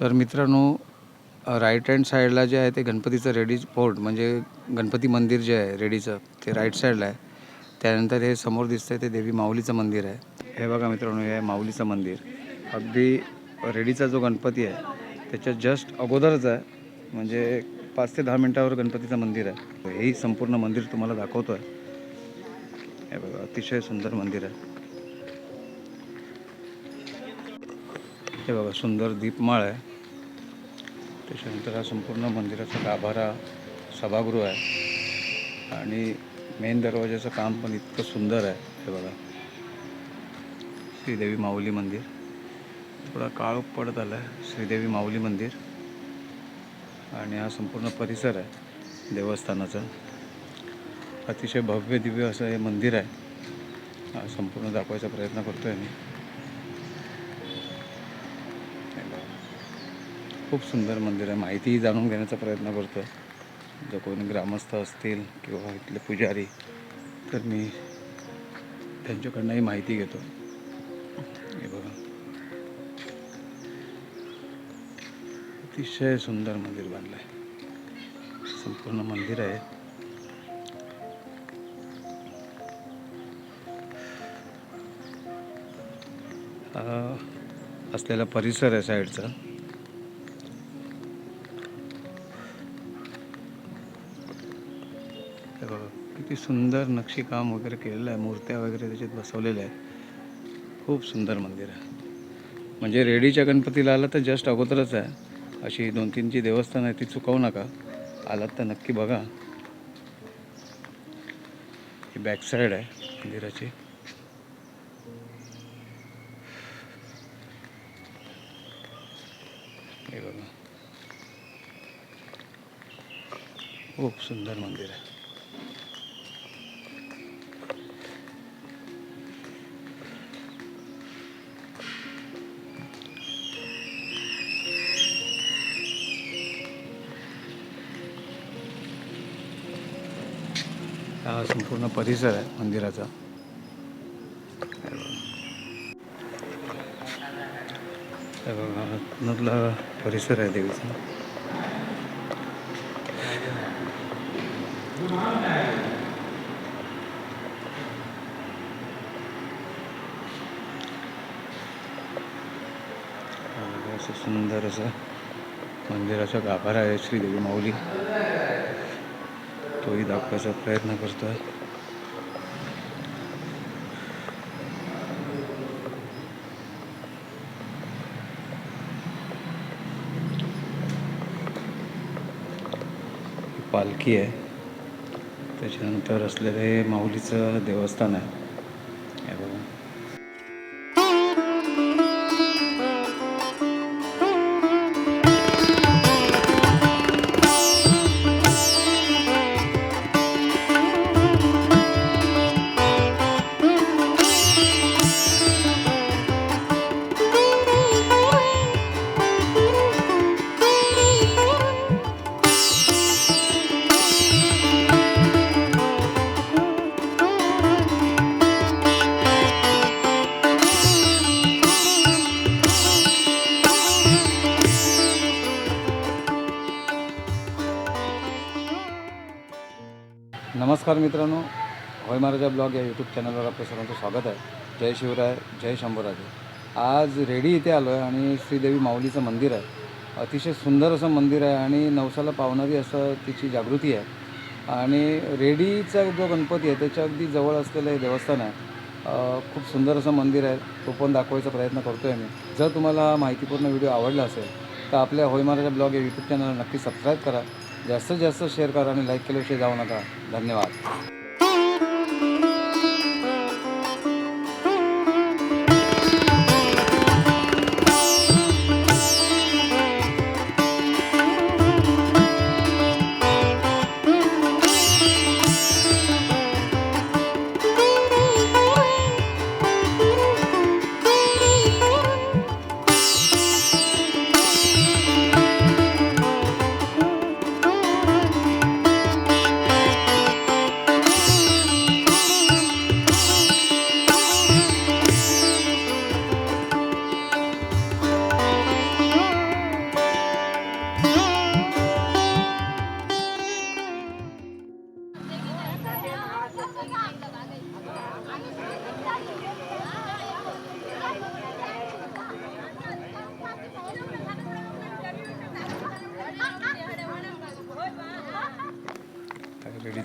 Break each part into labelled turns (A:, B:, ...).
A: तर मित्रांनो right hand साईडला जे आहे ते गणपतीचं रेडी पोर्ट म्हणजे गणपती मंदिर जे आहे रेडीचं ते राईट साईडला आहे. त्यानंतर हे समोर दिसतं आहे ते देवी माऊलीचं मंदिर आहे. हे बघा मित्रांनो हे माऊलीचं मंदिर. अगदी रेडीचा जो गणपती आहे त्याच्या जस्ट अगोदरच आहे म्हणजे पाच ते दहा मिनटावर गणपतीचं मंदिर आहे. हेही संपूर्ण मंदिर तुम्हाला दाखवतो आहे हे बघा अतिशय सुंदर मंदिर आहे. हे बघा सुंदर दीपमाळ आहे. त्याच्यानंतर हा संपूर्ण मंदिराचा गाभारा सभागृह आहे. आणि मेन दरवाजाचं काम पण इतकं सुंदर आहे हे बघा. श्रीदेवी माऊली मंदिर. थोडा काळ पडत आला आहे श्रीदेवी माऊली मंदिर. आणि हा संपूर्ण परिसर आहे देवस्थानाचा. अतिशय भव्य दिव्य असं हे मंदिर आहे. हा संपूर्ण दाखवायचा प्रयत्न करतो आहे मी. खूप सुंदर मंदिर आहे. माहितीही जाणून घेण्याचा प्रयत्न करतो आहे जर कोणी ग्रामस्थ असतील किंवा इथले पुजारी तर मी त्यांच्याकडनंही माहिती घेतो. हे बघा. अतिशय सुंदर मंदिर बांधलं आहे संपूर्ण मंदिर आहे. असलेला परिसर आहे साईडचा. हे बघा किती सुंदर नक्षीकाम वगैरे केलेलं आहे. मूर्त्या वगैरे त्याच्यात बसवलेल्या आहेत. खूप सुंदर मंदिर आहे. म्हणजे रेडीच्या गणपतीला आला तर जस्ट अगोदरच आहे. अशी दोन तीन जी देवस्थान आहे ती चुकवू नका. आलात तर नक्की बघा. ही बॅक साईड आहे मंदिराची. हे बघा. खूप सुंदर मंदिर आहे. हा संपूर्ण परिसर आहे मंदिराचा मधला बघा. परिसर आहे देवीचा असं सुंदर असं मंदिराचा गाभारा आहे श्रीदेवी माऊली दाखवायचा प्रयत्न करतो ही पालखी आहे. त्याच्यानंतर असलेलं हे माऊलीचं देवस्थान आहे. नमस्कार मित्रांनो होय महाराजा ब्लॉग या यूट्यूब चॅनलवर आपलं सर्वांचं स्वागत आहे. जय शिवराय जय शंभूराजे. आज रेडी इथे आलो आहे आणि श्रीदेवी माऊलीचं मंदिर आहे. अतिशय सुंदर असं मंदिर आहे आणि नवसाला पावणारी असं तिची जागृती आहे. आणि रेडीचा जो गणपती आहे त्याच्या अगदी जवळ असलेलं हे देवस्थान आहे. खूप सुंदर असं मंदिर आहे. तो पण दाखवायचा प्रयत्न करतो आहे मी. जर तुम्हाला हा माहितीपूर्ण व्हिडिओ आवडला असेल तर आपल्या होय महाराजा ब्लॉग या यूट्यूब चॅनलला नक्की सबस्क्राईब करा. जास्तीत जास्त शेअर करा आणि लाईक केल्याविषयी जाऊ नका. धन्यवाद.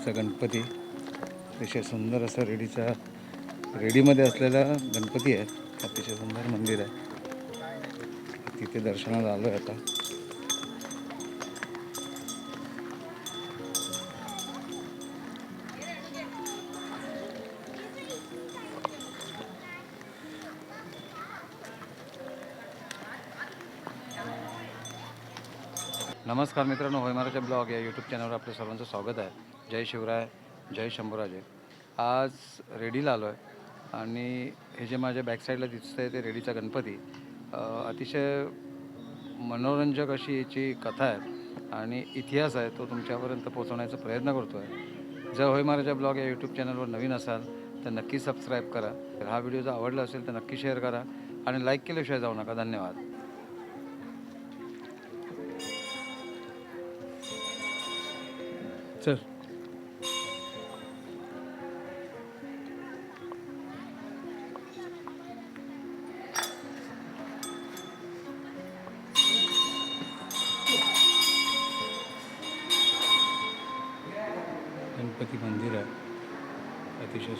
A: रेडीचा गणपती. अतिशय सुंदर असं रेडीचा रेडीमध्ये असलेला गणपती आहे. अतिशय सुंदर मंदिर आहे. तिथे दर्शनाला आलो आहे आता. नमस्कार मित्रांनो होयमाराच्या ब्लॉग या यूट्यूब चॅनलवर आपलं सर्वांचं स्वागत आहे. जय शिवराय जय शंभूराजे. आज रेडीला आलो आहे आणि हे जे माझ्या बॅकसाईडला दिसतं आहे ते रेडीचा गणपती अतिशय मनोरंजक अशी याची कथा आहे आणि इतिहास आहे तो तुमच्यापर्यंत पोहोचवण्याचा प्रयत्न करतो आहे जर होय महाराजा ब्लॉग या यूट्यूब चॅनलवर नवीन असाल तर नक्की सबस्क्राईब करा. तर हा व्हिडिओ जर आवडला असेल तर नक्की शेअर करा आणि लाईक केल्याशिवाय जाऊ नका. धन्यवाद. चल.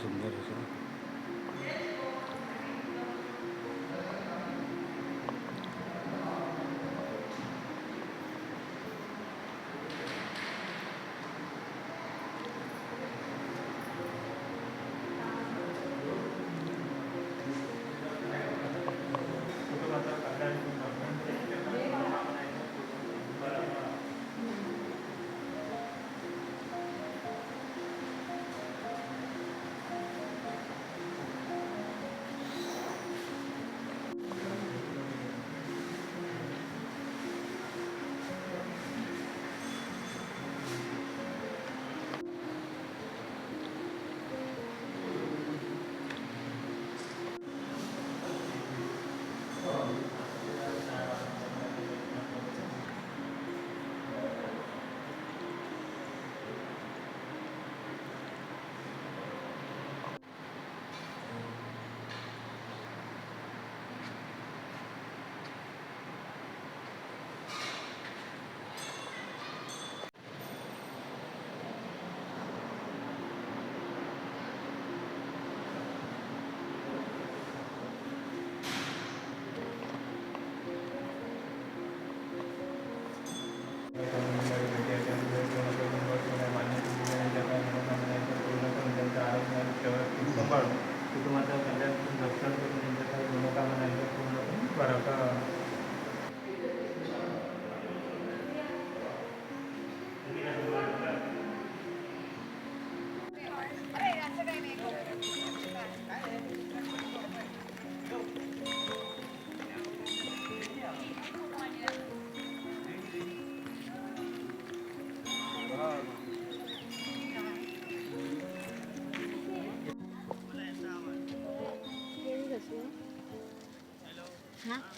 A: सुंदर असं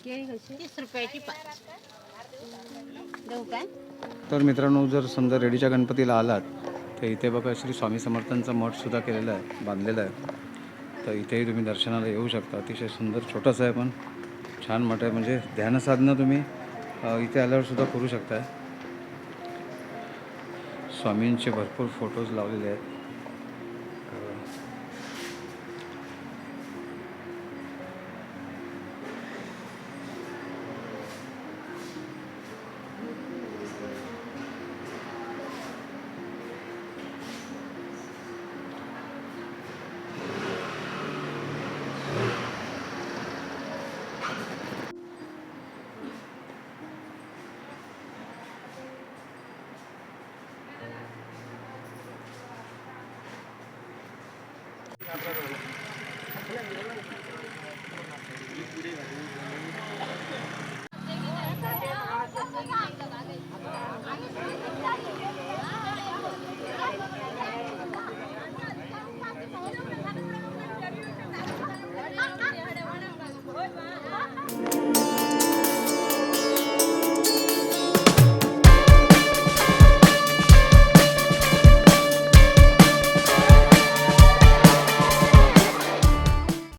B: केळी कशी? तीस रुपयाची पाच. देऊ काय?
A: तर मित्रांनो जर समजा रेडीच्या गणपतीला आलात तर इथे बघा श्री स्वामी समर्थांचा मठसुद्धा केलेला आहे बांधलेला आहे. तर इथेही तुम्ही दर्शनाला येऊ शकता. अतिशय सुंदर छोटंसं आहे पण छान मठ आहे. म्हणजे ध्यानसाधना तुम्ही इथे आल्यावर सुद्धा करू शकताय. स्वामींचे भरपूर फोटोज लावलेले आहेत. Gracias.